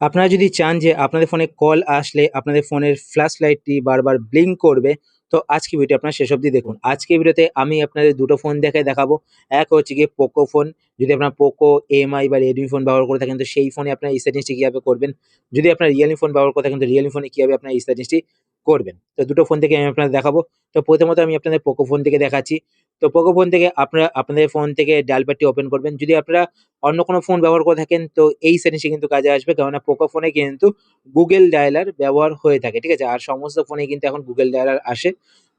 আপনারা যদি চান যে আপনাদের ফোনে কল আসলে আপনাদের ফোনের ফ্ল্যাশ লাইটটি বারবার ব্লিঙ্ক করবে, তো আজকে ভিডিও আপনারা শেষ অবধি দেখুন। আজকে ভিডিওতে আমি আপনাদের দুটো ফোন দেখে দেখাবো। এক হচ্ছে গিয়ে পোকো ফোন। যদি আপনার পোকো এমআই বা রেডমি ফোন ব্যবহার করে থাকেন, তো সেই ফোনে আপনার এই সেটিংসটি কীভাবে করবেন? যদি আপনার রিয়েলমি ফোন ব্যবহার করে থাকেন, তো রিয়েলমি ফোনে কীভাবে আপনার এই সেটিংসটি করবেন? তো দুটো ফোন থেকে আমি আপনাদের দেখাবো। তো প্রথমত আমি আপনাদের পোকো ফোন থেকে দেখাচ্ছি। তো পোকো ফোন থেকে আপনারা, আপনাদের ফোন থেকে ডায়াল প্যাডটি ওপেন করবেন। যদি আপনারা অন্য কোনো ফোন ব্যবহার করে থাকেন, তো এই সেটিংসটি কিন্তু কাজে আসবে। কেননা পোকো ফোনে কিন্তু গুগল ডায়ালার ব্যবহার হয়ে থাকে, ঠিক আছে? আর সমস্ত ফোনে কিন্তু এখন গুগল ডায়ালার আসে।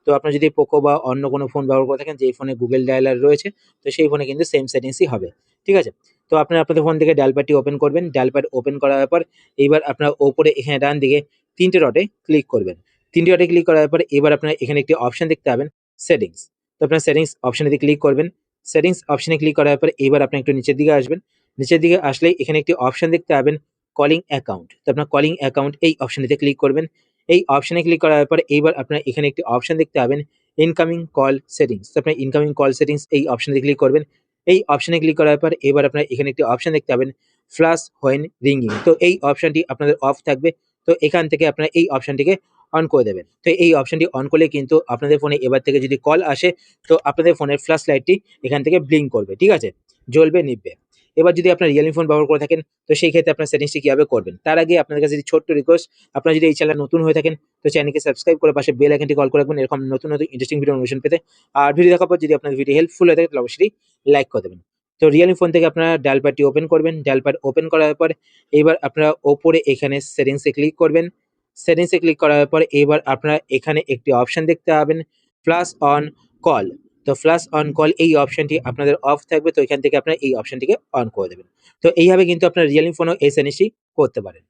তো আপনার যদি পোকো বা অন্য কোনো ফোন ব্যবহার করে থাকেন, যেই ফোনে গুগল ডায়ালার রয়েছে, তো সেই ফোনে কিন্তু সেম সেটিংসই হবে, ঠিক আছে? তো আপনারা আপনাদের ফোন থেকে ডায়াল প্যাডটি ওপেন করবেন। ডায়াল প্যাড ওপেন করার পর, এইবার আপনার ওপরে, এখানে ডান দিকে তিনটে ডটে ক্লিক করবেন। তিনটে ডটে ক্লিক করার পর, এবার আপনার এখানে একটি অপশন দেখতে পাবেন সেটিংস তো আপনার সেটিংস অপশানেতে ক্লিক করবেন। সেটিংস অপশানে ক্লিক করার পর এবার আপনি একটু নিচের দিকে আসবেন। নিচের দিকে আসলেই এখানে একটি অপশন দেখতে পাবেন কলিং অ্যাকাউন্ট তো আপনার কলিং অ্যাকাউন্ট এই অপশানেতে ক্লিক করবেন। এই অপশানে ক্লিক করার পর এইবার আপনার এখানে একটি অপশন দেখতে পাবেন ইনকামিং কল সেটিংস তো আপনার ইনকামিং কল সেটিংস এই অপশানে ক্লিক করবেন। এই অপশানে ক্লিক করার পর এবার আপনার এখানে একটি অপশন দেখতে পাবেন ফ্লাশ হোয়েন রিঙ্গিং তো এই অপশনটি আপনাদের অফ থাকবে। তো এখান থেকে আপনারা এই অপশনটিকে অন করে দেবেন। তো এই অপশনটি অন করলে কিন্তু আপনাদের ফোনে এবার থেকে যদি কল আসে, তো আপনাদের ফোনের ফ্ল্যাশ লাইটটি এখান থেকে ব্লিঙ্ক করবে, ঠিক আছে? জ্বলবে নিববে এবার যদি আপনার রিয়েলমি ফোন ব্যবহার করে থাকেন, তো সেই ক্ষেত্রে আপনার সেটিংসটি কীভাবে করবেন? তার আগে আপনাদের কাছে যদি ছোট্ট রিকোয়েস্ট আপনারা যদি এই চ্যানেল নতুন হয়ে থাকেন, তো চ্যানেলকে সাবস্ক্রাইব করে পাশে বেল আইকনটি কল করে রাখবেন, এরকম নতুন নতুন ইন্টারেস্টিং ভিডিও নোটিফিকেশন পেতে। আর ভিডিও দেখার পর যদি আপনাদের ভিডিও হেল্পফুল হয়ে থাকে, তাহলে অবশ্যই লাইক করে দেবেন। তো রিয়েলমি ফোন থেকে আপনারা ডায়াল প্যাডটি ওপেন করবেন। ডায়াল প্যাড ওপেন করার পর, এবার আপনারা ওপরে এখানে সেটিংসে ক্লিক করবেন। সেটিংসে ক্লিক করার পর এবার আপনারা এখানে একটি অপশন দেখতে পাবেন প্লাস অন কল তো ফ্লাশ অন কল এই অপশনটি আপনাদের অফ থাকবে, তো এখান থেকে আপনারা এই অপশনটিকে অন করে দেবেন। তো এইভাবে কিন্তু আপনারা রিয়েলমি ফোনও এই সেটিংসটি করতে পারেন।